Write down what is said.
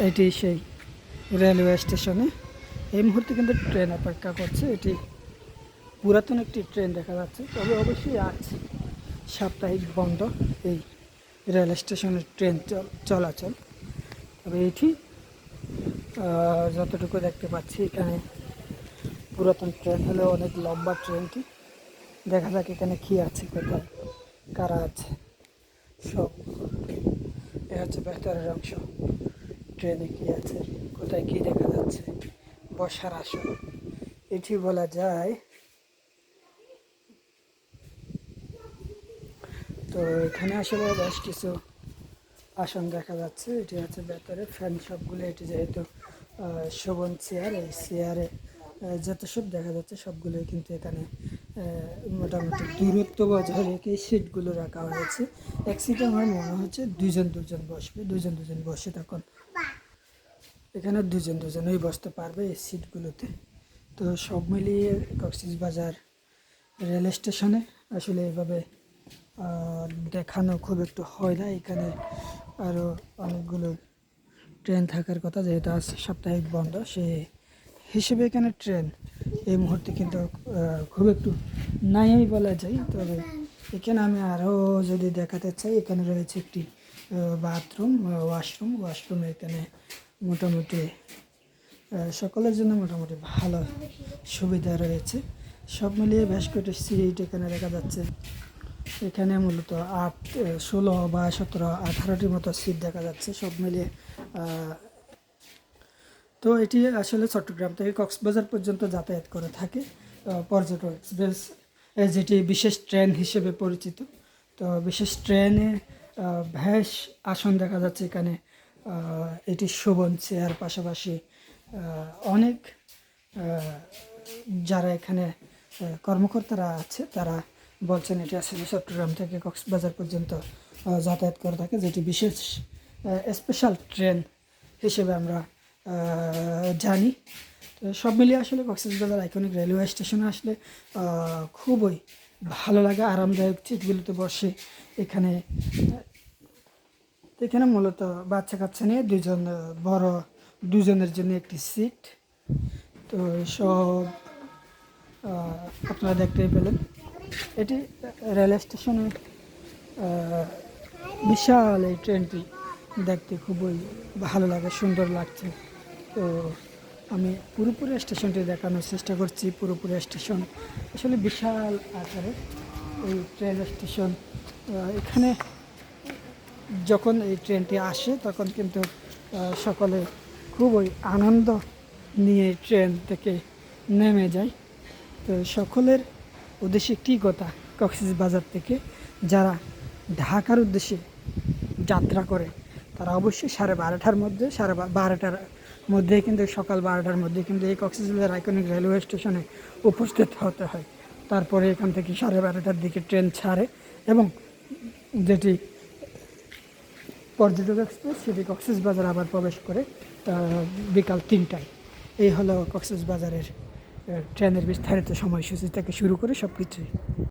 এটি সেই রেলওয়ে স্টেশনে। এই মুহূর্তে কিন্তু ট্রেন অপেক্ষা করছে। এটি পুরাতন একটি ট্রেন দেখা যাচ্ছে। তবে অবশ্যই আজ সাপ্তাহিক বন্ধ এই রেল স্টেশনের ট্রেন চল- চলাচল। তবে এটি যতটুকু দেখতে পাচ্ছি এখানে পুরাতন ট্রেন হলেও অনেক লম্বা ট্রেনটি। দেখা যাক এখানে কি আছে, কোথায়, কারা আছে। সব, এ হচ্ছে ভেতরের অংশ। ট্রেনে কি আছে, কোথায় কি দেখা যাচ্ছে, বসার আসন। এটি বলা যায়, তো এখানে আসলে বেশ কিছু আসন দেখা যাচ্ছে। এটি হচ্ছে ভেতরে ফ্যান সবগুলো, এটি যেহেতু শোভন চেয়ার, এই চেয়ারে যত সব দেখা যাচ্ছে সবগুলোই কিন্তু এখানে মোটামুটি দূরত্ব বজায় রেখে সিটগুলো রাখা হয়েছে। এক সিটে আমার মনে হচ্ছে দুজন দুজন বসবে দুজন দুজন বসে তখন এখানে দুজন, দুজনই বসতে পারবে এই সিটগুলোতে। তো সব মিলিয়ে কক্সিস বাজার রেল স্টেশনে আসলে এভাবে দেখানো খুব একটু হয় না। এখানে আরও অনেকগুলো ট্রেন থাকার কথা যেহেতু আজ সাপ্তাহিক বন্ধ, সে হিসেবে এখানে ট্রেন এই মুহূর্তে কিন্তু খুব একটু নাই বলা যায়। তবে এখানে আমি আরও যদি দেখাতে চাই, এখানে রয়েছে একটি বাথরুম ওয়াশরুম। ওয়াশরুমে এখানে মোটামুটি সকলের জন্য মোটামুটি ভালো সুবিধা রয়েছে। সব মিলিয়ে বেশ কয়েকটি সিট এখানে দেখা যাচ্ছে। এখানে মূলত আট ষোলো বা সতেরো, আঠারোটির মতো সিট দেখা যাচ্ছে সব মিলিয়ে তো এটি আসলে চট্টগ্রাম থেকে কক্সবাজার পর্যন্ত যাতায়াত করে থাকে পর্যটক এক্সপ্রেস যেটি বিশেষ ট্রেন হিসেবে পরিচিত। তো বিশেষ ট্রেনে ভ্যাস আসন দেখা যাচ্ছে এখানে এটি শোভন চেয়ার পাশাপাশি অনেক যারা এখানে কর্মকর্তারা আছে, তারা বলছেন এটি আসলে চট্টগ্রাম থেকে কক্সবাজার পর্যন্ত যাতায়াত করে থাকে, যেটি বিশেষ স্পেশাল ট্রেন হিসেবে আমরা জানি। তো সব মিলিয়ে আসলে কক্সবাজার আইকনিক রেলওয়ে স্টেশনে আসলে খুবই ভালো লাগে, আরামদায়ক, সিটগুলোতে বসে এখানে তো এখানে মূলত বাচ্চা কাচ্চা নিয়ে দুজন বড় দুজনের জন্য একটি সিট। তো সব আপনারা দেখতেই পেলেন। এটি রেল স্টেশনে আহ, বিশাল এই ট্রেনটি দেখতে খুবই ভালো লাগে সুন্দর লাগছে। তো আমি পুরোপুরি স্টেশনটি দেখানোর চেষ্টা করছি পুরোপুরি স্টেশন আসলে বিশাল আকারের এই ট্রেন স্টেশন এখানে যখন এই ট্রেনটি আসে, তখন কিন্তু সকলে খুবই আনন্দ নিয়ে ট্রেন থেকে নেমে যায়। তো সকলের উদ্দেশ্যে একটি কথা? কক্সবাজার থেকে যারা ঢাকার উদ্দেশ্যে যাত্রা করে, তারা অবশ্যই সাড়ে বারোটার মধ্যে, সাড়ে বারোটার মধ্যে কিন্তু, সকাল বারোটার মধ্যে কিন্তু এই কক্সবাজার আইকনিক রেলওয়ে স্টেশনে উপস্থিত হতে হয়। তারপরে এখান থেকে সাড়ে বারোটার দিকে ট্রেন ছাড়ে এবং যেটি পর্যটক এক্সপ্রেস, সেটি কক্সেস বাজার আবার প্রবেশ করে বিকাল তিনটায়। এই হলো কক্সেস বাজারের ট্রেনের বিস্তারিত সময়সূচি থেকে শুরু করে সব কিছুই